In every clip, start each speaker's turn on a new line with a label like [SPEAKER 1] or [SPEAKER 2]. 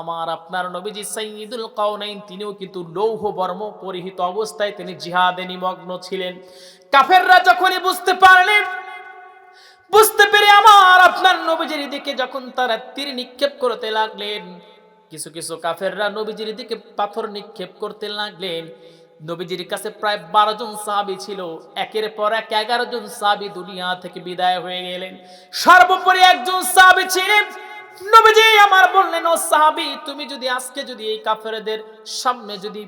[SPEAKER 1] আমার আপনার নবীজি সাইয়দুল কাউনাইন তিনিও কিন্তু লৌহ বর্ম পরিহিত অবস্থায় তিনি জিহাদে নিমগ্ন ছিলেন। কাফেররা যখনই বুঝতে পারলেন, বুঝতে পেরে আমার আপনার নবীজির দিকে যখন তারা তীর নিক্ষেপ করতে লাগলেন, কিছু কিছু কাফেররা নবীজির দিকে পাথর নিক্ষেপ করতে লাগলেন। নবীজির কাছে প্রায় বারো জন সাহাবি ছিল, একের পর এক এগারো জন সাহাবি দুনিয়া থেকে বিদায় হয়ে গেলেন। সর্বোপরি একজন সাহাবি ছিলেন নবীজি আমার বললেন, ও সাহাবি, তুমি যদি আজকে যদি এই কাফেরদের সামনে যদি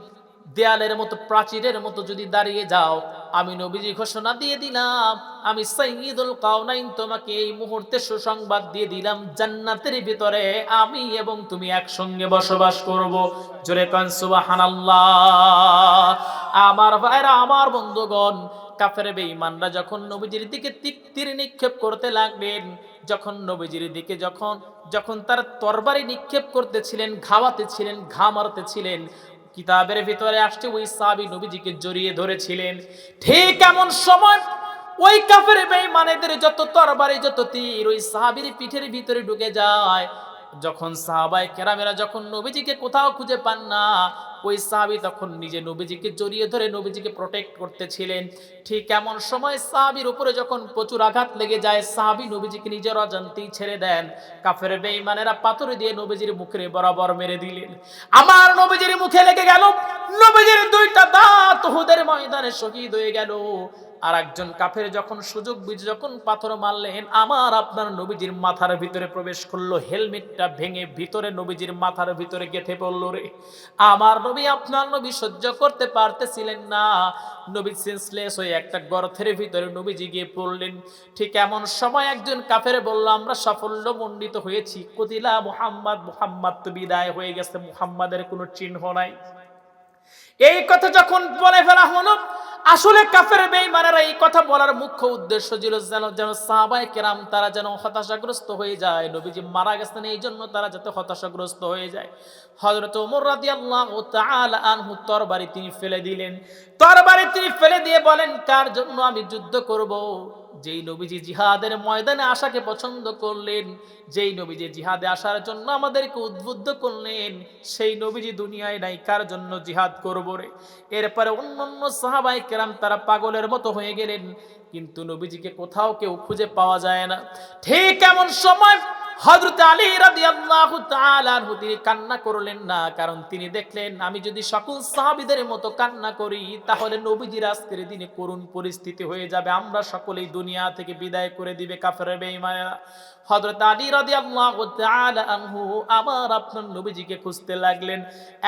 [SPEAKER 1] দেয়ালের মতো, প্রাচীরের মতো যদি দাঁড়িয়ে যাও, আমি নবীজি ঘোষণা দিয়ে দিলাম, আমি সৈয়দুল কাউনাইন তোমাকে এই মুহূর্তে সুসংবাদ দিয়ে দিলাম, জান্নাতের ভিতরে আমি এবং তুমি একসঙ্গে বসবাস করব। জোরে কান, সুবহানাল্লাহ। আমার ভাইরা, আমার বন্ধুগণ কাফের বেঈমানরা যখন নবীজির দিকে তীর নিক্ষেপ করতে লাগলেন, যখন নবীজির দিকে যখন যখন তার তরবারি নিক্ষেপ করতেছিলেন ঘাওয়াতে ছিলেন ঘা মারতে ছিলেন কিতাবের ভিতরে আসছে ওই সাবি নবীজিকে জড়িয়ে ধরেছিলেন। ঠিক এমন সময় ওই কাফের বেঈমানেদের যত তরবারি, যত তীর ওই সাহাবীর পিঠের ভিতরে ঢুকে যায়। যখন সাহাবাই কেরামেরা যখন নবীজিকে কোথাও খুঁজে পান না ওই সাহাবি তখন নিজে নবীজিকে জড়িয়ে ধরে নবীজিকে প্রোটেক্ট করতেছিলেন। ঠিক এমন সময় সাহাবির উপরে যখন প্রচুর আঘাত লেগে যায়, সাহাবি নবীজিকে নিজের অজান্তেই ছেড়ে দেন। কাফের বেঈমানেরা পাথর দিয়ে নবীজির মুখে বরাবর মেরে দিলেন। আমার নবীজির মুখে লেগে গেল, নবীজির দুইটা দাঁত হুদের ময়দানে শহীদ হয়ে গেল। আর একজন কাফের যখন সুযোগ বুঝে যখন পাথর মারলেন, আমার আপনার নবীজির মাথার ভিতরে প্রবেশ করল, হেলমেটটা ভেঙে ভিতরে নবীজির মাথার ভিতরে গেথে পড়ল রে। আমার নবী আপনার নবী সহ্য করতে পারতেছিলেন না। নবী সেন্সলেস হয়ে একটা গর্থের ভিতরে নবীজি গিয়ে পড়লেন। ঠিক এমন সময় একজন কাফের বলল, আমরা সাফল্য মণ্ডিত হয়েছি। কদিলা মুহাম্মদ মুহাম্মদ তো বিদায় হয়ে গেছে, মুহাম্মাদের কোনো চিহ্ন নাই। এই কথা যখন বলে ফেলা হলো আসলে কাফের বেঈমানেরা এই কথা বলার মুখ্য উদ্দেশ্য ছিল যেন যেন সাহাবায়ে কেরাম তারা যেন হতাশাগ্রস্ত হয়ে যায়। নবীজি মারা গেছেন এই জন্য তারা যাতে হতাশাগ্রস্ত হয়ে যায়। হযরত ওমর রাদিয়াল্লাহু তাআলা আনহু তরবারি তিনি ফেলে দিলেন। তরবারি তিনি ফেলে দিয়ে বলেন, কার জন্য আমি যুদ্ধ করব? যেই নবীজি জিহাদের ময়দানে আসাকে পছন্দ করলেন, যেই নবীজি জিহাদে আসার জন্য আমাদেরকে উদ্বুদ্ধ করলেন, সেই নবীজি দুনিয়ায় নাই, কার জন্য জিহাদ করব রে? এরপরে অন্য অন্য সাহাবাই কেরাম তারা পাগলের মতো হয়ে গেলেন, কিন্তু নবীজিকে কোথাও কেউ খুঁজে পাওয়া যায় না। ঠিক এমন সময় হযরত আলী রাদিয়াল্লাহু তাআলা আনহু তিনি কান্না করলেন না, কারণ তিনি দেখলেন, আমি যদি সকল সাহাবীদের মতো কান্না করি, তাহলে নবীজির আজকের দিনে করুণ পরিস্থিতি হয়ে যাবে। আমরা সকলেই দুনিয়া থেকে বিদায় করে দিবে কাফের বেঈমানেরা। হযরত আলী রাদিয়াল্লাহু তাআলা আনহু আমার আপনার নবীজিকে খুঁজতে লাগলেন।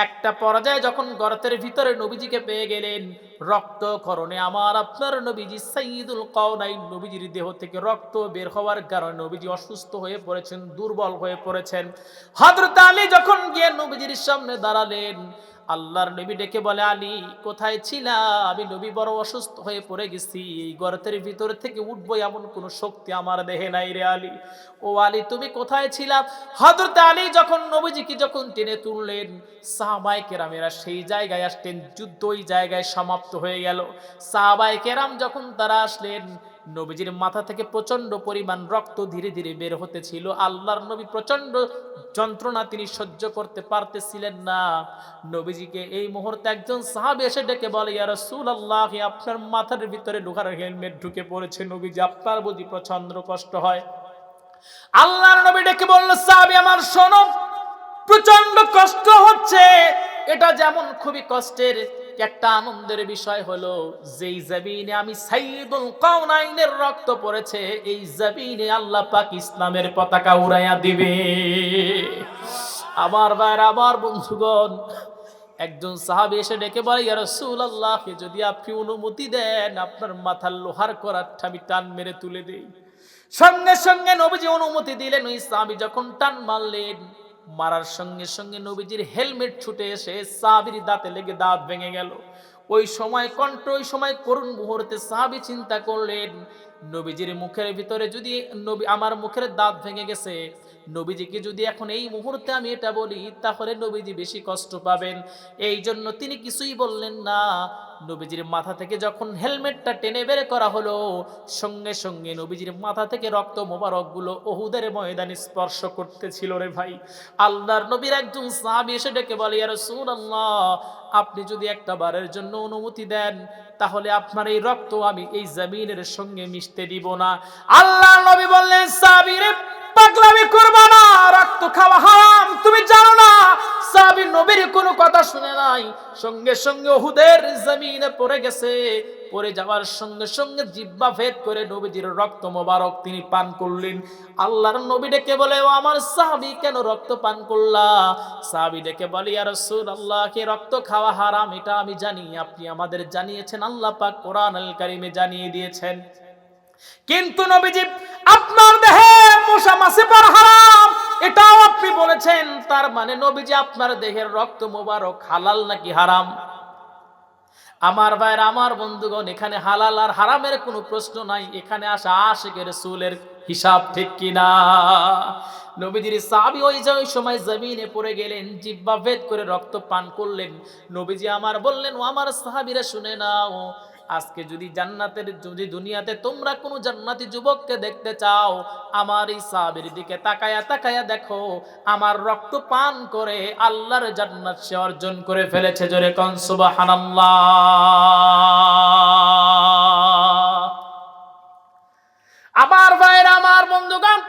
[SPEAKER 1] একটা পর্যায়ে যখন গর্তের ভিতরে নবীজিকে পেয়ে গেলেন রক্ত করণে আমার আপনার নবীজি সাইয়্যিদুল কাউনাইন নবীজির দেহ থেকে রক্ত বের হওয়ার কারণে নবীজি অসুস্থ হয়ে পড়েছেন। দুর্বল হয়ে পড়েছেন। হযরত আলী যখন গিয়ে নবীজির সামনে দাঁড়ালেন, আল্লাহর নবী ডেকে বলে, আলী, কোথায় ছিলা? আমি নবী বড় অসুস্থ হয়ে পড়ে গেছি। এই গর্তের ভিতর থেকে উঠবো এমন কোনো শক্তি আমার দেহে নাই রে আলী। ও আলী, তুমি কোথায় ছিলা? হযরত আলী যখন নবীজিকে যখন টেনে তুললেন সাহাবাই কেরামেরা সেই জায়গায় আসলেন যুদ্ধ ওই জায়গায় সমাপ্ত হয়ে গেল। সাহাবাই কেরাম যখন তারা আসলেন নবীজির মাথা থেকে প্রচণ্ড পরিমাণ রক্ত ধীরে ধীরে বের হতেছিল আল্লাহর নবী প্রচণ্ড যন্ত্রণা তিনি সহ্য করতে পারতেছিলেন না। নবীজিকে এই মুহূর্তে একজন সাহাবী এসে ডেকে বলে, ইয়া রাসূলুল্লাহ, আপনার মাথার ভিতরে লোহার হেলমেট ঢুকে পড়েছে। নবীজি, আপনার বুঝি প্রচণ্ড কষ্ট হয়। আল্লাহর নবী ডেকে বলল, সাহাবী, আমার শোনো প্রচণ্ড কষ্ট হচ্ছে। এটা যেমন খুবই কষ্টের একটা আনন্দের বিষয় হলো, যেই জমিনে আমি সাইয়্যিদুল কাউনাইনের রক্ত পড়েছে, এই জমিনে আল্লাহ পাক ইসলামের পতাকা উড়াইয়া দিবে। আমার ভাইয়ের, আমার বন্ধুগণ, একজন সাহাবী এসে ডেকে বলে, ইয়া রাসূলুল্লাহ, যদি আপনি অনুমতি দেন, আপনার মাথার লোহার করারটা আমি টান মেরে তুলে দেই। সঙ্গে সঙ্গে নবীজি অনুমতি দিলেন। ওই সাহাবী যখন টান মারলেন মারার সঙ্গে সঙ্গে নবীজির হেলমেট ছুটে এসে সাহাবির দাঁতে লেগে দাঁত ভেঙে গেল। ওই সময় কণ্ঠ, ওই সময় করুণ মুহূর্তে সাহাবি চিন্তা করলেন, নবীজির মুখের ভিতরে যদি নবী, আমার মুখের দাঁত ভেঙে গেছে নবীজিকে যদি এখন এই মুহূর্তে আমি এটা বলি, তাহলে নবীজি বেশি কষ্ট পাবেন। এই জন্য তিনি কিছুই বললেন না। নবীজির মাথা থেকে যখন হেলমেটটা টেনে বের করা হলো, সঙ্গে সঙ্গে নবীজির মাথা থেকে রক্ত মোবারকগুলো ওহুদের ময়দানে স্পর্শ করতেছিল রে ভাই। আল্লাহর নবীর একজন সাহাবী এসে ডেকে বলে আর আল্লাহ আপনি যদি একটা বারের জন্য অনুমতি দেন, তাহলে আপনার এই রক্ত আমি এই জমিনের সঙ্গে মিশতে দিব না। আল্লাহ নবী বললেন সাবিরে পাগলামি করবা না, রক্ত খাওয়া হারাম। তুমি জানো না সাবি নবীর কোনো কথা শুনে নাই। সঙ্গে সঙ্গে জমিনে পড়ে গেছে। পড়ে যাওয়ার সঙ্গে সঙ্গে জিব্বা ভেদ করে নবীজির রক্ত মোবারক তিনি পান করলেন। আল্লাহর নবী ডেকে বলে, ও আমার সাহাবি, কেন রক্ত পান করলা? সাহাবি ডেকে বলি আর রসুল আল্লাহকে রক্ত খাওয়া হারাম? এটা আমি জানি। আপনি আমাদের জানিয়েছেন, আল্লাহ পাক কোরআন আল কারিমে জানিয়ে দিয়েছেন। কিন্তু নবীজি, আপনার দেহে মশা মাসে পার হারাম। এটাও আপনি বলেছেন, তার মানে নবীজি, আপনার দেহের রক্ত মোবারক হালাল নাকি হারাম? আমার ভাইয়ের, আমার বন্ধুগণ, এখানে হালাল আর হারামের কোনো প্রশ্ন নাই। এখানে আসা আশেকের সুলের হিসাব ঠিক কিনা? নবীজির সাবি ওই যে ওই সময় জমিনে পড়ে গেলেন জিব্বা ভেদ করে রক্ত পান করলেন। নবীজি আমার বললেন, ও আমার সাহাবিরা, শুনে নাও আজকে যদি জান্নাতের যদি দুনিয়াতে তোমরা কোনো জান্নাতি যুবককে দেখতে চাও, আমার এই সাহাবের দিকে তাকায়া তাকায়া দেখো, আমার রক্ত পান করে আল্লাহর জান্নাত সে অর্জন করে ফেলেছে জোরে কন, সুবহানাল্লাহ। আমার ভাইয়ের, আমার বন্ধুগণ,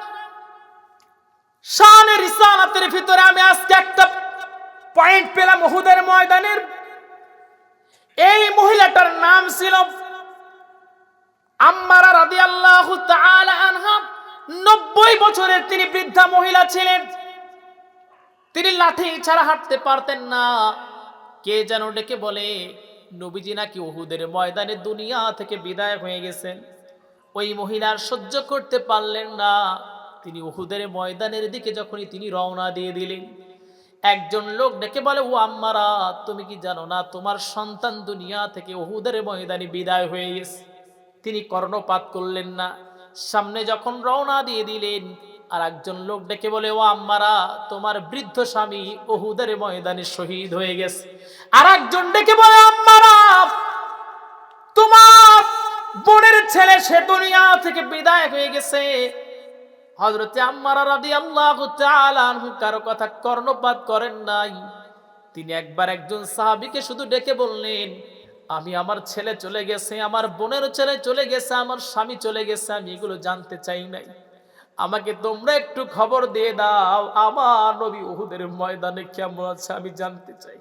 [SPEAKER 1] শানের ইসালাতের ভিতরে আমি আজকে একটা পয়েন্ট পেলাম হুদের ময়দানের এই নাম ছিল আম্মারা রাদিয়াল্লাহু তাআলা আনহা। 90 বছরের তিনি বৃদ্ধা মহিলা ছিলেন। তিনি লাঠি ছাড়া হাঁটতে পারতেন না। কে যেন ডেকে বলে, নবীজি নাকি ওহুদের ময়দানে দুনিয়া থেকে বিদায় হয়ে গেছেন। ওই মহিলার সহ্য করতে পারলেন না। তিনি ওহুদের ময়দানের দিকে যখনই তিনি রওনা দিয়ে দিলেন একজন লোক ডেকে বলে, ও আম্মারা, তুমি কি জানো না, তোমার সন্তান দুনিয়া থেকে ওহুদের ময়দানে বিদায় হয়ে গেছে। তিনি কর্ণপাত করলেন না। সামনে যখন রওনা দিয়ে দিলেন আর একজন লোক ডেকে বলে, ও আম্মারা, তোমার বৃদ্ধ স্বামী ওহুদের ময়দানে শহীদ হয়ে গেছে। আর একজন ডেকে বলে, আম্মারা, তোমার বোনের ছেলে সে দুনিয়া থেকে বিদায় হয়ে গেছে। হজরতে আম্মারা রাদি আল্লাহ কারও কথা কর্ণপাত করেন নাই। তিনি একবার একজন সাহাবিকে শুধু ডেকে বললেন, আমি আমার ছেলে চলে গেছে, আমার বোনের ছেলে চলে গেছে, আমার স্বামী চলে গেছে, আমি এগুলো জানতে চাই নাই। আমাকে তোমরা একটু খবর দিয়ে দাও, আমার নবী উহুদের ময়দানে কেমন আছে আমি জানতে চাই।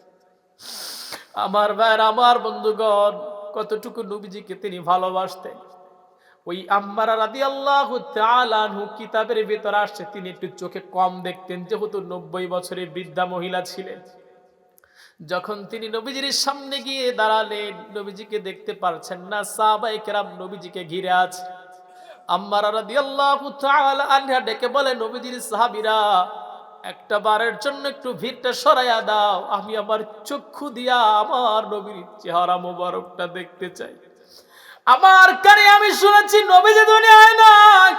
[SPEAKER 1] আমার ভাইয়ের, আমার বন্ধুগণ, কতটুকু নবীজিকে তিনি ভালোবাসতেন। ওই আম্মারা রাদি আল্লাহ তালানহু কিতাবের ভেতর আসছে, তিনি একটু চোখে কম দেখতেন, যেহেতু নব্বই বছরের বৃদ্ধা মহিলা ছিলেন। যখন তিনি নবীজির সামনে গিয়ে দাঁড়ালেন, নবীজিকে দেখতে পারছেন না সাহাবাই কেরাম নবীজিকে ঘিরে আছে। আম্মারা রাদি আল্লাহ আনহা ডেকে বলে, নবীজির সাহাবিরা, একটা বারের জন্য একটু ভিড়টা সরাইয়া দাও, আমি আমার চক্ষু দিয়া আমার নবীর চেহারা মোবারকটা দেখতে চাই। আমার কানে আমি শুনেছি, নবীজি দুনিয়ায় নাই।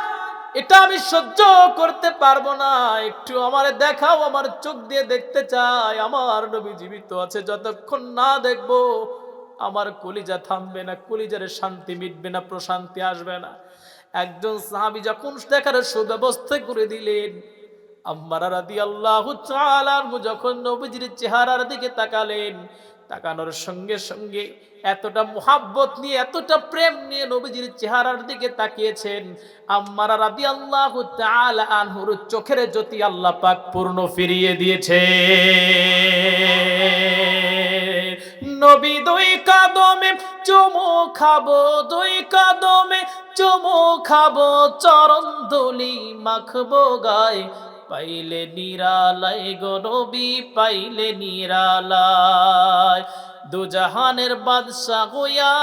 [SPEAKER 1] এটা আমি সহ্য করতে পারব না। একটু আমার দেখাও, আমার চোখ দিয়ে দেখতে চাই। আমার নবী জীবিত আছে, যতক্ষণ না দেখব, আমার কলিজা থামবে না, কলিজার শান্তি মিটবে না, প্রশান্তি আসবে না। একজন সাহাবি যখন দেখার সুব্যবস্থা করে দিলেন, আম্মারা রাদি আল্লাহ যখন নবীজির চেহারার দিকে তাকালেন তাকানোর সঙ্গে সঙ্গে এতটা মোহাব্বত নিয়ে, এতটা প্রেম নিয়ে নবীজির চেহারার দিকে তাকিয়েছেন। আম্মারা রাদি আল্লাহ আনহুর চোখের জ্যোতি আল্লাহ পাক পূর্ণ ফিরিয়ে দিয়েছে নবী দুই কাদমে চুমু খাব, দুই কাদমে চুমু খাব চরণ দলি মাখবো গায়ে। পাইলে নিরালায় গো নবী পাইলে নিরালায়। দুজাহানের বাদশাহ হইয়া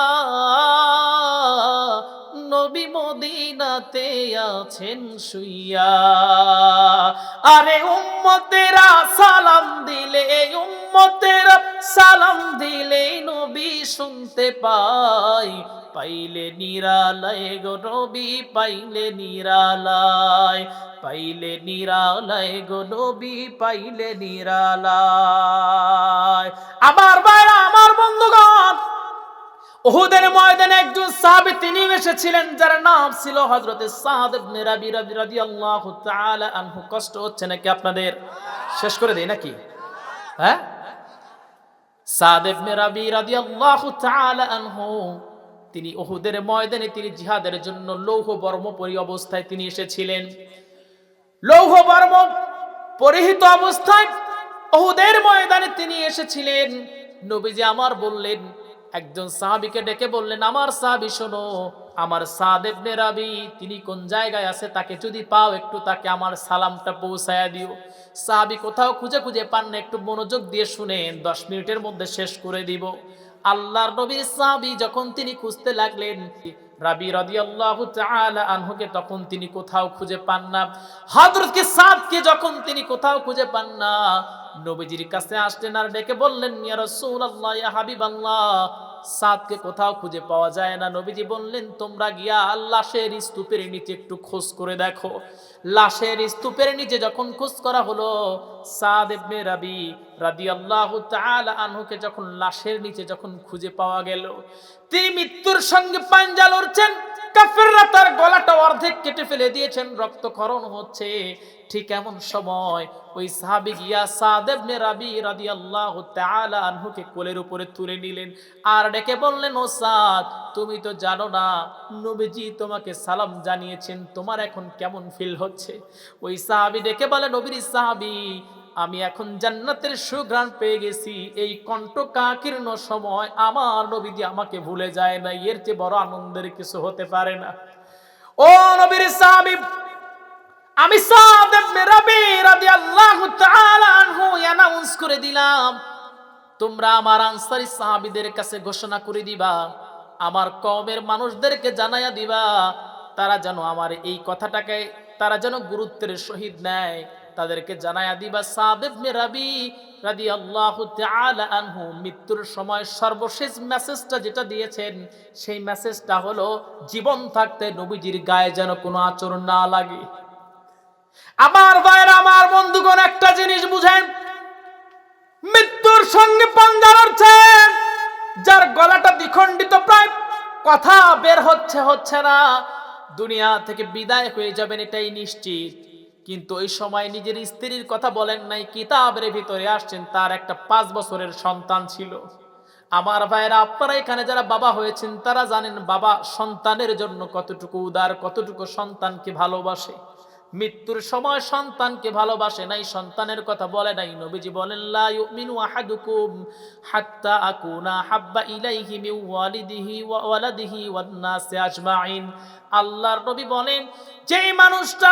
[SPEAKER 1] নবী মদিনাতে আছেন শুইয়া। আরে উম্মতেরা সালাম দিলে, উম্মতেরা সালাম দিলে নবী শুনতে পাই। পাইলে নিরালয় গো নবী, পাইলে নিরালয়। পাইলে নিরালয় গো নবী, পাইলে নিরালয়। আমার বাইরা আমার বন্ধুগণ ওহুদের ময়দানে একজন সাহাবী তিনি এসেছিলেন, যার নাম ছিল হযরতে সাদ ইবনে রাবি রাদিয়াল্লাহু তাআলা আনহু। কষ্ট হচ্ছে নাকি আপনাদের? শেষ করে দেই নাকি? হ্যাঁ? সাদ ইবনে রাবি রাদিয়াল্লাহু তাআলা আনহু, তিনি ওহুদের ময়দানে তিনি জিহাদের জন্য লৌহ বর্ম পরি অবস্থায় তিনি এসেছিলেন। লৌহ বর্ম পরিহিত অবস্থায় ওহুদের ময়দানে তিনি এসেছিলেন। নবীজি আমার বললেন একজন সাহাবিকে ডেকে বললেন, আমার সাহাবী, শোনো, আমার সাদেবনে রাবি, তিনি কোন জায়গায় আছে তাকে যদি পাও একটু তাকে আমার সালামটা পৌঁছায়া দিও। সাহাবী কোথাও খুঁজে খুঁজে পান না, একটু মনোযোগ দিয়ে শুনেন, দশ মিনিটের মধ্যে শেষ করে দিব। আল্লাহর নবীর সাহাবী যখন তিনি খুঁজতে লাগলেন, রাবি রাদিয়াল্লাহু তাআলা আনহুকে তখন তিনি কোথাও খুঁজে পান না। হযরতকে সাদকে যখন তিনি কোথাও খুঁজে পান না নবীজির কাছে আসলেন আর ডেকে বললেন, ইয়া রাসূলুল্লাহ, ইয়া হাবিবাল্লাহ, সাদকে কোথাও খুঁজে পাওয়া যায় না। নবীজি বললেন, তোমরা গিয়া লাশের স্তূপের নিচে একটু খোঁজ করে দেখো। লাশের স্তূপের নিচে যখন খোঁজ করা হলো, সাদ ইবনে রাবি রাদিয়াল্লাহু তাআলা আনহুকে যখন লাশের নিচে যখন খুঁজে পাওয়া গেল, তিনি মৃত্যুর সঙ্গে পাঞ্জা লড়ছেন। কাফেররা তার গলাটা অর্ধেক কেটে ফেলে দিয়েছেন, রক্তক্ষরণ হচ্ছে ঠিক এমন সময় ওই সাহাবী গিয়া সাদ ইবনে রাবি রাদিয়াল্লাহু তাআলা আনহুকে কোলের উপরে তুলে নিলেন আর ডেকে বললেন, ও সাদ, তুমি তো জানো না, নবীজি তোমাকে সালাম জানিয়েছেন, তোমার এখন কেমন ফিল হচ্ছে? ওই সাহাবি ডেকে বলে, নবীর সাহাবী আমি এখন জান্নাতের সুঘ্রাণ পেয়ে গেছি। এই কণ্ঠ কাকীর্ণ সময় আমার নবীজি আমাকে ভুলে যায় না এর চেয়ে বড় আনন্দের কিছু হতে পারে না। ও নবীর সাহাবী, আমি সাদ ইবনে রাবি রাদিয়াল্লাহু তাআলা আনহু অ্যানাউন্স করে দিলাম, তোমরা আমার আনসারী সাহাবীদের কাছে ঘোষণা করে দিবা, আমার কওমের মানুষদেরকে জানাইয়া দিবা, তারা যেন আমার এই কথাটাকে, তারা যেন গুরুত্বের সহিত নেয়। তাদেরকে জানাইয়া দিবা। সাদ ইবনে রাবি রাদিয়াল্লাহু তাআলা আনহু মৃত্যুর সময় সর্বশেষ মেসেজটা যেটা দিয়েছেন, সেই মেসেজটা হলো, জীবন থাকতে নবীজির গায়ে যেন কোনো আচরণ না লাগে। আমার ভাইয়ের, আমার বন্ধুগণ, একটা জিনিস বুঝেন। মৃত্যুর সঙ্গে পাঞ্জা লড়ছেন যার গলাটা দ্বিখণ্ডিত প্রায় কথা বের হচ্ছে হচ্ছে না। দুনিয়া থেকে বিদায় হয়ে যাবেন, এটাই নিশ্চিত। কিন্তু ওই সময় নিজের স্ত্রীর কথা বলেন নাই, কিতাবের ভিতরে আসছেন, তার একটা পাঁচ বছরের সন্তান ছিল। আমার ভাইয়েরা, আপনারা এখানে যারা বাবা হয়েছেন, তারা জানেন বাবা সন্তানের জন্য কতটুকু উদার, কতটুকু সন্তানকে ভালোবাসে। মৃত্যুর সময় সন্তানকে ভালোবাসে নাই, সন্তানের কথা বলে নাই। নবীজি বলেন, লা ইউমিনু আহাদুকুম হাত্তা আকুনা হাব্বা ইলাইহি মিন ওয়ালিদিহি ওয়া ওয়ালাদিহি ওয়ান নাসি আজমাইন। আল্লাহর নবী বলেন, যেই মানুষটা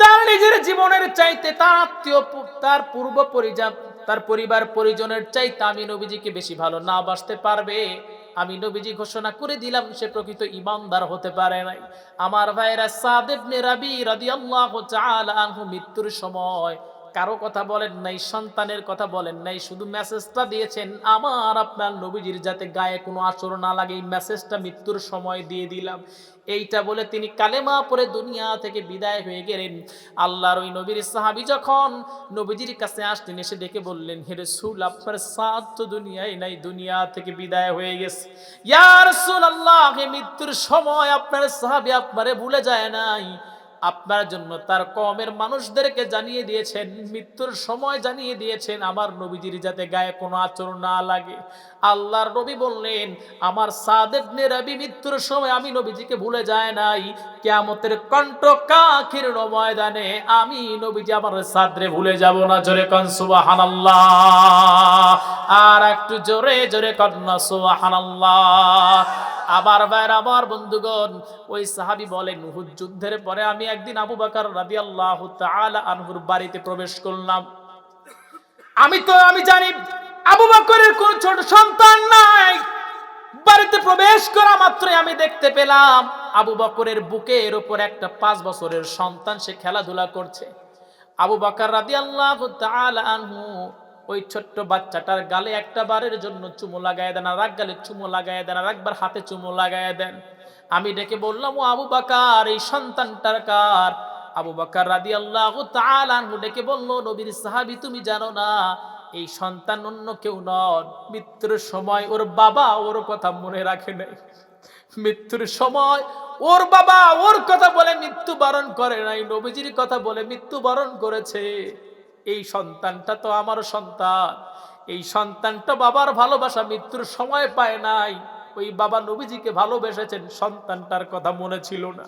[SPEAKER 1] তার নিজের জীবনের চাইতে তার আত্মীয় তার পূর্ব পরিজন, তার পরিবার পরিজনের চাইতে আমি নবীজিকে বেশি ভালো না বাসতে পারবে। আমি নবীজি ঘোষণা করে দিলাম, সে প্রকৃত ইমানদার হতে পারে নাই। আমার ভাইরা সাদেব রাবি রাদিয়াল্লাহু তাআলা আনহু মৃত্যুর সময় কারও কথা বলেন নাই, সন্তানের কথা বলেন নাই, শুধু মেসেজটা দিয়েছেন, আমার আপনার নবীজির যাতে গায়ে কোনো আচরণ না লাগে, এই মেসেজটা মৃত্যুর সময় দিয়ে দিলাম। এইটা বলে তিনি কালেমা পরে দুনিয়া থেকে বিদায় হয়ে গেলেন। আল্লাহর ওই নবীর সাহাবি যখন নবীজির কাছে আসলেন, এসে ডেকে বললেন, হে রাসূল, আপনার সাথ তো দুনিয়ায় নাই, দুনিয়া থেকে বিদায় হয়ে গেছে। ইয়ার ইয়া রাসূলুল্লাহ মৃত্যুর সময় আপনার সাহাবি আপনারে ভুলে যায় নাই। আপনার জন্য তার কমের মানুষদেরকে জানিয়ে দিয়েছেন, মৃত্যুর সময় জানিয়ে দিয়েছেন, আমার নবীজির যাতে গায়ে কোনো আচরণ না লাগে। আল্লাহর নবী বললেন, আমার সাদেবনে রবি, মৃত্যুর সময় আমি নবীজিকে ভুলে যায় নাই। কেয়ামতের কণ্ঠ কাখির ময়দানে আমি নবীজি আমার সাদরে ভুলে যাব না। জোরে কন, সুবহানাল্লাহ। আর একটু জোরে জোরে কন্যা সুবহানাল্লাহ। আবার ভাইয়ের আবার বন্ধুগণ, ওই সাহাবি বলেন উহুদ যুদ্ধের পরে আমি একদিন আবু বাকার রাদিয়াল্লাহু তাআলা আনহুর বাড়িতে প্রবেশ করলাম। আমি তো, আমি জানি, আবু বকরের কোন ছোট সন্তান নাই। বাড়িতে প্রবেশ করা মাত্রই আমি দেখতে পেলাম, আবু বকরের বুকের উপর একটা পাঁচ বছরের সন্তান সে খেলাধুলা করছে। আবু বকর রাদিয়াল্লাহু তাআলা আনহু ওই ছোট্ট বাচ্চাটার গালে একটা বারের জন্য চুমো লাগায় দেন আর এক গালে চুমো লাগায় দেন আর একবার হাতে চুমো লাগায় দেন। আমি ডেকে বললাম, ও আবু বাকার, এই সন্তানটার কার? আবু বাকার রাদি আল্লাহ তালানহু ডেকে বলল, নবীর সাহাবি, তুমি জানো না, এই সন্তান অন্য কেউ নন। মৃত্যুর সময় ওর বাবা ওর কথা মনে রাখে নাই। মৃত্যুর সময় ওর বাবা ওর কথা বলে মৃত্যু বরণ করে নাই। নবীজির কথা বলে মৃত্যু বরণ করেছে। এই সন্তানটা তো আমার সন্তান। এই সন্তানটা বাবার ভালোবাসা, মৃত্যুর সময় পায় নাই। ওই বাবা নবীজিকে ভালোবেসেছেন, সন্তানটার কথা মনে ছিল না।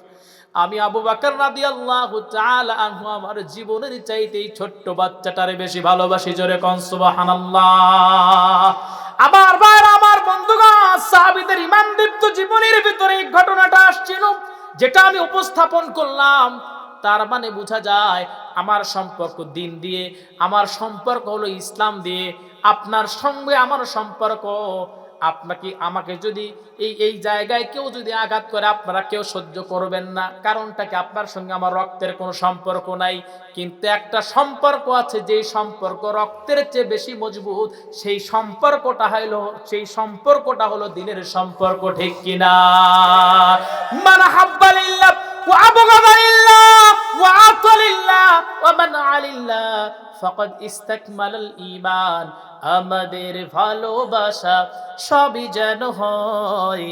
[SPEAKER 1] আমি আবু বাকর রাদি আল্লাহ আনহু, আমার জীবনের চাইতে এই ছোট্ট বাচ্চাটারে বেশি ভালোবাসি। জোরে কনসুবাহানাল্লাহ আমার ভাইর আমার বন্ধুগণ, সাহাবীদের ইমান দীপ্ত জীবনের ভিতরে এই ঘটনাটা আসছিল, যেটা আমি উপস্থাপন করলাম। তার মানে বোঝা যায় আমার সম্পর্ক দিন দিয়ে, আমার সম্পর্ক হলো ইসলাম দিয়ে, আপনার সঙ্গে আমার সম্পর্ক। আপনাকে, আমাকে যদি এই এই জায়গায় কেউ যদি আঘাত করে, আপনারা কেউ সহ্য করবেন না। কারণটাকে আপনার সঙ্গে আমার রক্তের কোনো সম্পর্ক নাই। কিন্তু একটা সম্পর্ক আছে, যেই সম্পর্ক রক্তের চেয়ে বেশি মজবুত, সেই সম্পর্কটা হলো সেই সম্পর্কটা হলো দিনের সম্পর্ক, ঠিক কিনা? মান হাব্বালিল্লাহ আবগাদালিল্লাহ ওয়া আতালিল্লাহ ওয়া মান আলিল্লাহ ফাকাদ ইস্তাকমালাল ঈমান। আমাদের ভালোবাসা সবই যেন হয়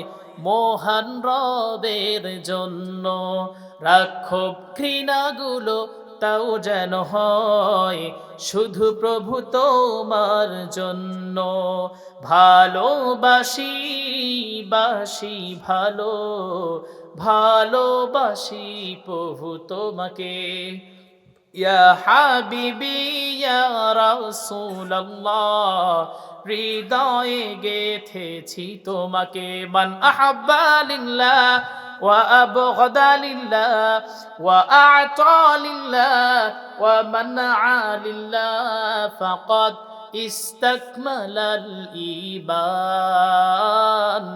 [SPEAKER 1] মহান রবের জন্য। রাক্ষব ঘৃণাগুলো তাও যেন হয় শুধু প্রভু তোমার জন্য। ভালোবাসি, বাসি ভালো। ভালোবাসি প্রভু তোমাকে ইয়া হাবিবি ইয়া রাসূলুল্লাহ হৃদয়ে গেথেছি তোমাকে মান আহাব্বা লিল্লাহ ওয়া আবগাদা লিল্লাহ ওয়া আ'তা লিল্লাহ ওয়া মানআ লিল্লাহ ফাকাদ استكمل الإيمان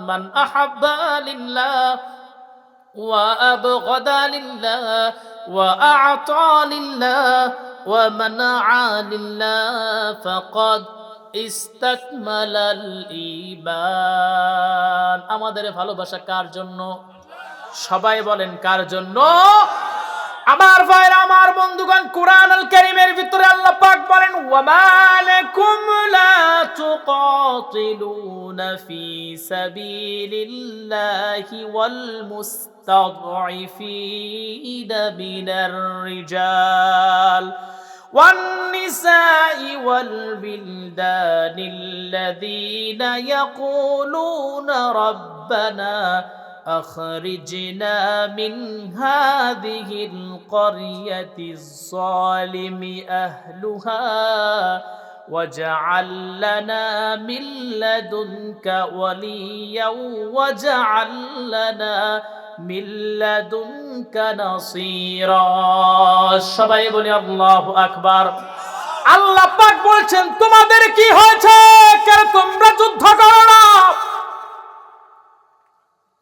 [SPEAKER 1] من أحب لله وأبغض لله وأعطى لله ومنع لله فقد استكمل الإيمان আমাদের ভালোবাসা কার জন্য সবাই বলেন কার জন্য আমার ভাইরা আমার বন্ধুগণ কোরআন আল কারীমের ভিতরে আল্লাহ পাক বলেন ওয়ামালাকুম লা তুকাতিলুনা ফি সাবিলিল্লাহি ওয়াল মুস্তাদঈফিনা মিনার রিজাল والنساء والبلدان الذين يقولون ربنا أخرجنا من هذه القرية الظالم أهلها واجعل لنا من لدنك وليا واجعل لنا من لدنك نصيرا সবাই বলি আল্লাহু আকবার আল্লাহ পাক বলছেন তোমাদের কি হয়েছে কেন তোমরা যুদ্ধ করো না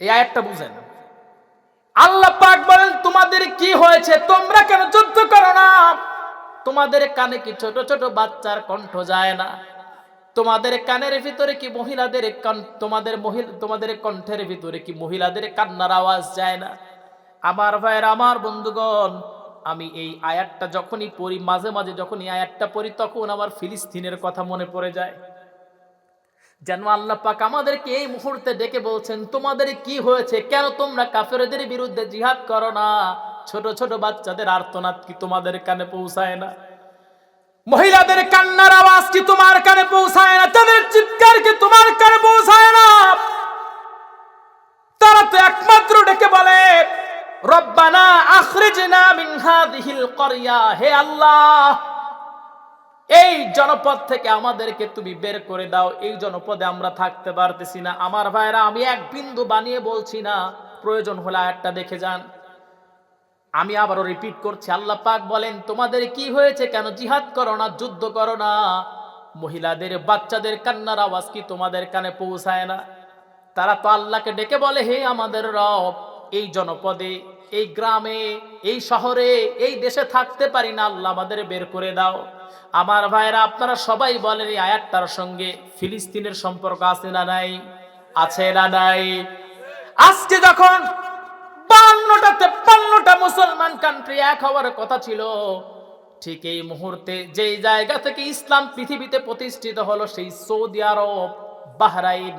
[SPEAKER 1] এই আয়াতটা বুঝেন। আল্লাহ পাক বলেন, তোমাদের কি হয়েছে? তোমরা কেন যুদ্ধ করো না? তোমাদের কানে কি ছোট ছোট বাচ্চার কণ্ঠ যায় না? তোমাদের কানের ভিতরে কি মহিলাদের তোমাদের মহিলা তোমাদের কণ্ঠের ভিতরে কি মহিলাদের কান্নার আওয়াজ যায় না? আমার ভাইয়ের, আমার বন্ধুগণ, আমি এই আয়াতটা যখনই পড়ি, মাঝে মাঝে যখন এই আয়াতটা পড়ি, তখন আমার ফিলিস্তিনের কথা মনে পড়ে যায়। যেন আল্লাহ পাক আমাদেরকে এই মুহূর্তে ডেকে বলছেন, তোমাদের কি হয়েছে? কেন তোমরা কাফেরদের বিরুদ্ধে জিহাদ করো না? ছোট ছোট বাচ্চাদের আর্তনাদ কি তোমাদের কানে পৌঁছায় না? মহিলাদের কান্নার আওয়াজ কি তোমার কানে পৌঁছায় না? তাদের চিৎকার কি তোমার কানে পৌঁছায় না? তারা তো একমাত্র ডেকে বলে, রব্বানা আখরিজনা মিন হাদিহিল করিয়া, হে আল্লাহ এই জনপদ থেকে আমাদেরকে তুমি বের করে দাও। এই জনপদে আমরা থাকতে পারতেছি না। আমার ভাইরা, আমি এক বিন্দু বানিয়ে বলছি না। প্রয়োজন হলে একটা দেখে যান। আমি আবারও রিপিট করছি। আল্লাহ পাক বলেন, তোমাদের কি হয়েছে কেন? জিহাদ করো না, যুদ্ধ করো না। মহিলাদের, বাচ্চাদের কান্নার আওয়াজ কি তোমাদের কানে পৌঁছায় না? তারা তো আল্লাহকে ডেকে বলে, হে আমাদের রব, এই জনপদে এই গ্রামে, এই শহরে, এই দেশে থাকতে পারি না, আল্লাহ আমাদের বের করে দাও। আমার ভাইরা, আপনারা সবাই বলেন এই আয়াতটার সঙ্গে ফিলিস্তিনের সম্পর্ক আছে না নাই? আছে না নাই? আজকে যখন বান্নটা, তেপ্পান্নটা মুসলমান কান্ট্রি এক হওয়ার কথা ছিল, ঠিক এই মুহূর্তে যেই জায়গা থেকে ইসলাম পৃথিবীতে প্রতিষ্ঠিত হলো, সেই সৌদি আরব, বাহরাইন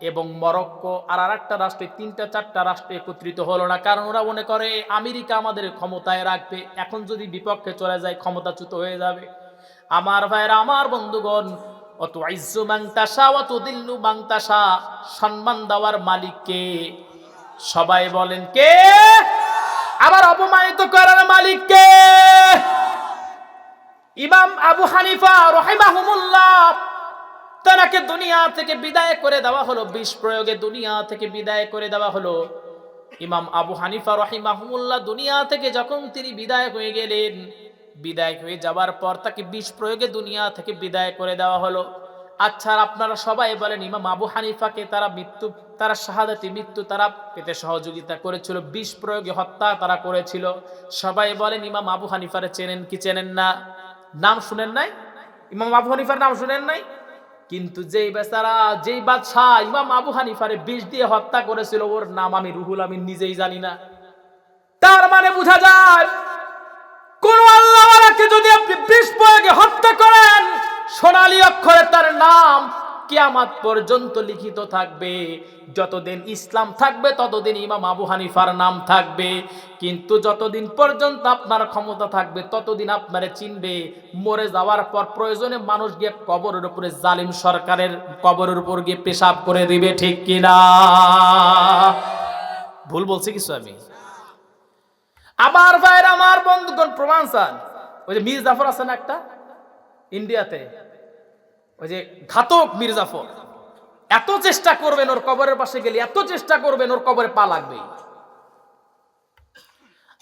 [SPEAKER 1] এবং মরক্কো আর আর একটা রাষ্ট্রে, তিনটা, চারটা রাষ্ট্রে একত্রিত হলো না। কারণ ওরা মনে করে, আমেরিকা আমাদের ক্ষমতায় রাখবে। এখন যদি বিপক্ষে চলে যায়, ক্ষমতাচ্যুত হয়ে যাবে। আমার ভাইরা, আমার বন্ধুগণ, অত আইজু মাংতাসা অত দিল্লু মাংতাসা সম্মান দেওয়ার মালিককে সবাই বলেন কে? আবার অপমানিত করার মালিককে? ইমাম আবু হানিফা রহিমাহুমুল্লাহ তারাকে দুনিয়া থেকে বিদায় করে দেওয়া হলো, বিষ প্রয়োগে দুনিয়া থেকে বিদায় করে দেওয়া হলো। ইমাম আবু হানিফা রহিমাহুমুল্লাহ দুনিয়া থেকে যখন তিনি বিদায় হয়ে গেলেন, বিদায় হয়ে যাওয়ার পর তাকে বিষ প্রয়োগে দুনিয়া থেকে বিদায় করে দেওয়া হলো। আচ্ছা আপনারা সবাই বলেন, ইমাম আবু হানিফাকে তারা মৃত্যু, তারা শাহাদাতি মৃত্যু তারা পেতে সহযোগিতা করেছিল, বিষ প্রয়োগে হত্যা তারা করেছিল। সবাই বলেন, ইমাম আবু হানিফারে চেনেন কি চেনেন না? নাম শুনেন নাই? ইমাম আবু হানিফার নাম শুনেন নাই? কিন্তু যেই বেচারা, যেই বাদশাহ ইমাম আবু হানিফারে বিষ দিয়ে হত্যা করেছিল, ওর নাম আমি রুহুল আমি নিজেই জানি না। তার মানে বোঝা যায়, কোন আল্লাহকে যদি আপনি বিষ প্রয়োগে হত্যা করেন, সোনালী অক্ষরে তার নাম কিয়ামাত পর্যন্ত লিখিত থাকবে। যতদিন ইসলাম থাকবে, ততদিন ইমাম আবু হানিফার নাম থাকবে। কিন্তু যতদিন পর্যন্ত আপনার ক্ষমতা থাকবে, ততদিন আপনারে চিনবে। মরে যাওয়ার পর প্রয়োজনে মানুষ গিয়ে কবরের উপরে জালিম সরকারের কবরের উপর গিয়ে পেশাব করে দিবে, ঠিক কিনা ভুল বলছি কিছু আমি? আমার ভাইয়ের, আমার বন্ধুগণ, প্রমাণ চান। ওই যে মীর জাফর আছেন একটা? ইন্ডিয়াতে। ওই যে ঘাতক মির্জাফর এত চেষ্টা করবেন ওর কবরের পাশে গেলে, এত চেষ্টা করবেন ওর কবরে পা লাগবে।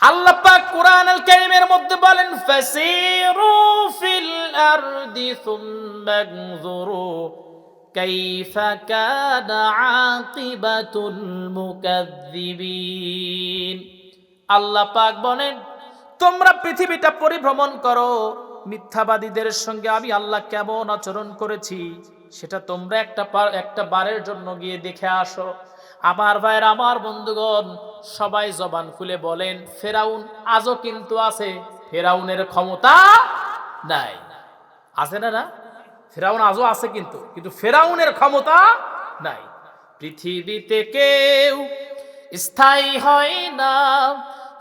[SPEAKER 1] আল্লাহ পাক কোরআন আল কারীমের মধ্যে বলেন, ফাসিরু ফিল আরদি সুম্মা গযুরু কাইফা কানা আকিবাতুল মুকাজ্জিবিন আল্লাহ পাক বলেন, তোমরা পৃথিবীটা পরিভ্রমণ করো মিথ্যাবাদীদের সঙ্গে আমি আল্লাহ কেমন আচরণ করেছি, সেটা তোমরা একটা একটা বারের জন্য গিয়ে দেখে আসো। আমার ভাইয়ের, আমার বন্ধুগণ, সবাই জবান খুলে বলেন, ফেরাউন আজও কিন্তু আছে, ফেরাউনের ক্ষমতা নাই। আছে না না? ফেরাউন আজও আছে কিন্তু কিন্তু ফেরাউনের ক্ষমতা নাই। পৃথিবীতে কেউ স্থায়ী হয় না,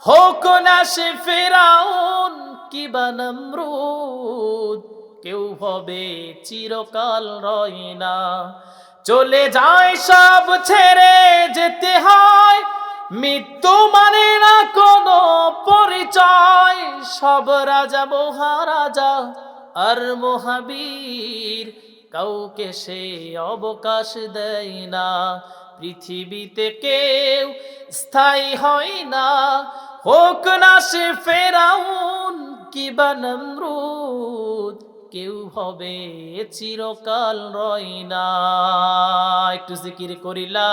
[SPEAKER 1] হোক না সে ফেরাউন। কি বানমরুদ কেউ হবে চিরকাল রয় না। চলে যায় সব ছেড়ে যেতে হয়। মৃত্যু মানে না কোনো পরিচয়। সব রাজা, মহারাজা আর মহাবীর কাউকে সে অবকাশ দেয় না। পৃথিবীতে কেউ স্থায়ী হয় না। হোক না সে ফেরাউন কিবা নমরুদ? কেউ হবে চিরকাল রয় না। একটু জিকির করিলা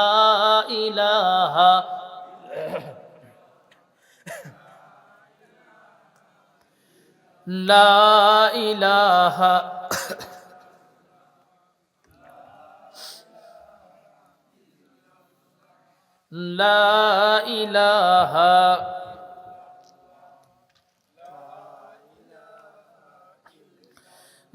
[SPEAKER 1] ইলাহা লা ইলাহা লা ইলাহা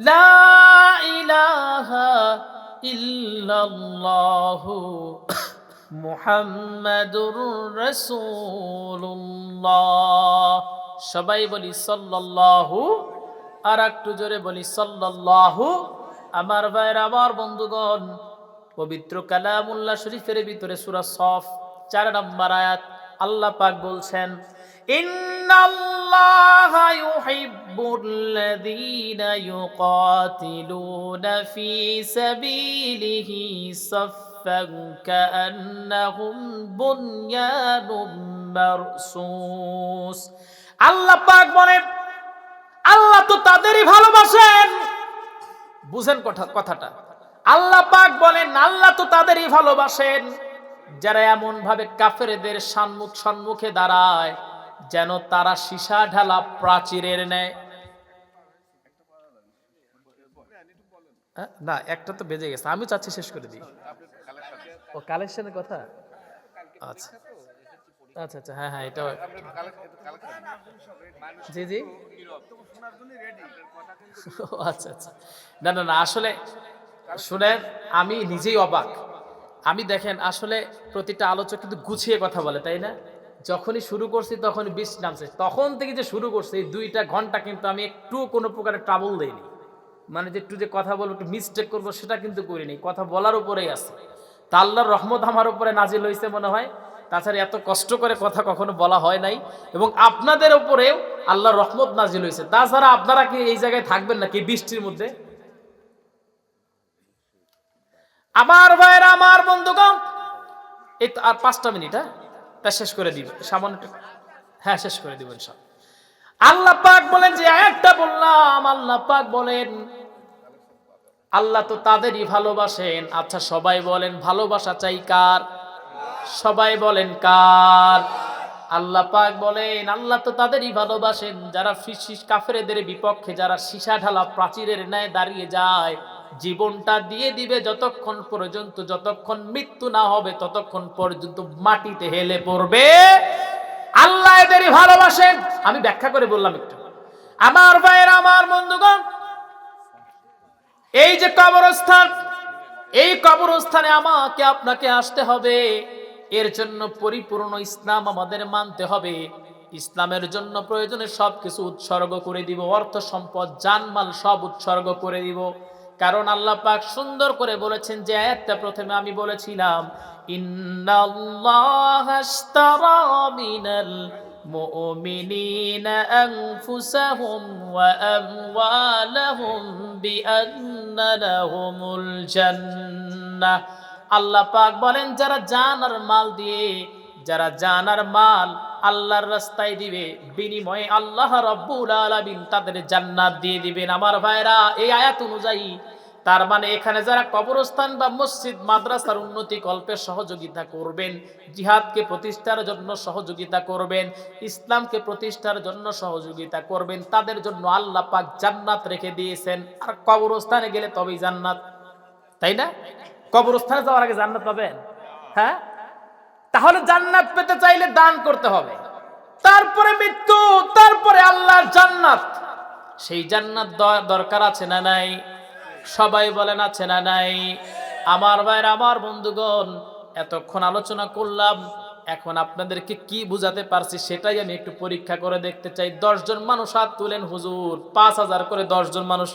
[SPEAKER 1] لا إله لا إله لا إله إلا الله মুহাম্মাদুর রাসূলুল্লাহ সবাই বলি সাল্লাল্লাহু আর একটু জোরে বলি সাল্লাল্লাহু আমার ভাইয়ের আমার বন্ধুগণ পবিত্র কালামুল্লাহ শরীফের ভিতরে সূরা সফ চার নম্বর আয়াত আল্লাহ পাক বলছেন আল্লাহ বলেন, আল্লাহ তো তাদেরই ভালোবাসেন। বুঝেন কথা- কথাটা। আল্লাহ পাক বলেন, আল্লাহ তো তাদেরই ভালোবাসেন। যারা এমন ভাবে কাফেরদের সম্মুখ সম্মুখে দাঁড়ায় যেন তারা সীসা ঢালা প্রাচীরের নেয় হ্যাঁ, না একটা তো বেজে গেছে। আমি চাচ্ছি শেষ করে দিই। ও কালেকশনের কথা? আচ্ছা। আচ্ছা আচ্ছা হ্যাঁ হ্যাঁ এটা জি জি। আচ্ছা আচ্ছা। না না না আসলে শুনেন আমি নিজেই অবাক। আমি দেখেন আসলে প্রতিটা আলোচক কিন্তু গুছিয়ে কথা বলে তাই না? যখনই শুরু করছি, তখন বিষ নামছে। তখন থেকে যে শুরু করছি, এই দুইটা ঘণ্টা কিন্তু আমি একটু কোনো প্রকারের ট্রাবল দেইনি। মানে যে একটু যে কথা বলব, একটু মিস্টেক করব, সেটা কিন্তু করিনি। কথা বলার উপরেই আছে। তা আল্লাহর রহমত আমার উপরে নাজিল হয়েছে মনে হয়। তাছাড়া এত কষ্ট করে কথা কখনো বলা হয় নাই। এবং আপনাদের উপরেও আল্লাহর রহমত নাজিল হয়েছে তাছাড়া আপনারা কি এই জায়গায় থাকবেন নাকি বৃষ্টির মধ্যে? আমার ভাইয়েরা, আমার বন্ধুগণ, এই আর পাঁচটা মিনিট হ্যাঁ? তা শেষ করে দিব। সামান্য হ্যাঁ শেষ করে দিবেন সব আল্লাহ পাক বলেন যে আয়াতটা বললাম, আল্লাহ পাক বলেন, আল্লাহ তো তাদেরই ভালোবাসেন। আচ্ছা সবাই বলেন ভালোবাসা চাই কার? সবাই বলেন কার? আল্লাহ পাক বলেন, আল্লাহ তো তাদেরই ভালোবাসেন। যারা কাফেরদের বিপক্ষে যারা সীসা ঢালা প্রাচীরের ন্যায় দাঁড়িয়ে যায় জীবনটা দিয়ে দিবে যতক্ষণ পর্যন্ত, যতক্ষণ মৃত্যু না হবে, ততক্ষণ পর্যন্ত মাটিতে হেলে পড়বে। আল্লাহ এদেরই ভালোবাসেন। আমি ব্যাখ্যা করে বললাম একটু। আমার ভাইয়ের, আমার বন্ধুগণ, এই যে কবরস্থান, এই কবরস্থানে আমাকে, আপনাকে আসতে হবে। এর জন্য পরিপূর্ণ ইসলাম আমাদের মানতে হবে। ইসলামের জন্য প্রয়োজনে সব কিছু উৎসর্গ করে দিব, অর্থ সম্পদ, জানমাল সব উৎসর্গ করে দিব। কারণ আল্লাহ পাক সুন্দর করে বলেছেন যে আয়াতটা প্রথমে আমি বলেছিলাম ইন্নাল্লাহা আশতারা মিনাল المؤمنين أنفسهم وأموالهم بأن لهم الجنة আল্লাহ পাক বলেন যারা জান আর মাল দিয়ে যারা জান আর মাল আল্লাহর রাস্তায় দিবে, বিনিময়ে আল্লাহ রব্বুল আলামিন তাদের জান্নাত দিয়ে দিবেন। আমার ভাইরা, এই আয়াত অনুযায়ী, তার মানে এখানে যারা কবরস্থান বা মসজিদ, মাদ্রাসার উন্নতি কল্পে সহযোগিতা করবেন, জিহাদকে প্রতিষ্ঠার জন্য সহযোগিতা করবেন, ইসলামকে প্রতিষ্ঠার জন্য সহযোগিতা করবেন, তাদের জন্য আল্লাহ পাক জান্নাত রেখে দিয়েছেন। আর কবরস্থানে গেলে তবেই জান্নাত, তাই না? কবরস্থানে যাওয়ার আগে জান্নাত পাবেন? হ্যাঁ? তাহলে জান্নাত পেতে চাইলে দান করতে হবে। তারপরে মৃত্যু, তারপরে আল্লাহর জান্নাত। সেই জান্নাত দরকার আছে না নাই? সবাই বলেন আছে না নাই? আমার ভাইয়ের, আমার বন্ধুগণ, এতক্ষণ আলোচনা করলাম, এখন আপনাদেরকে কি বুঝাতে পারছি সেটাই আমি একটু পরীক্ষা করে দেখতে চাই। দশজন মানুষ হাত তুলেন, হুজুর, পাঁচ হাজার করে দশজন মানুষ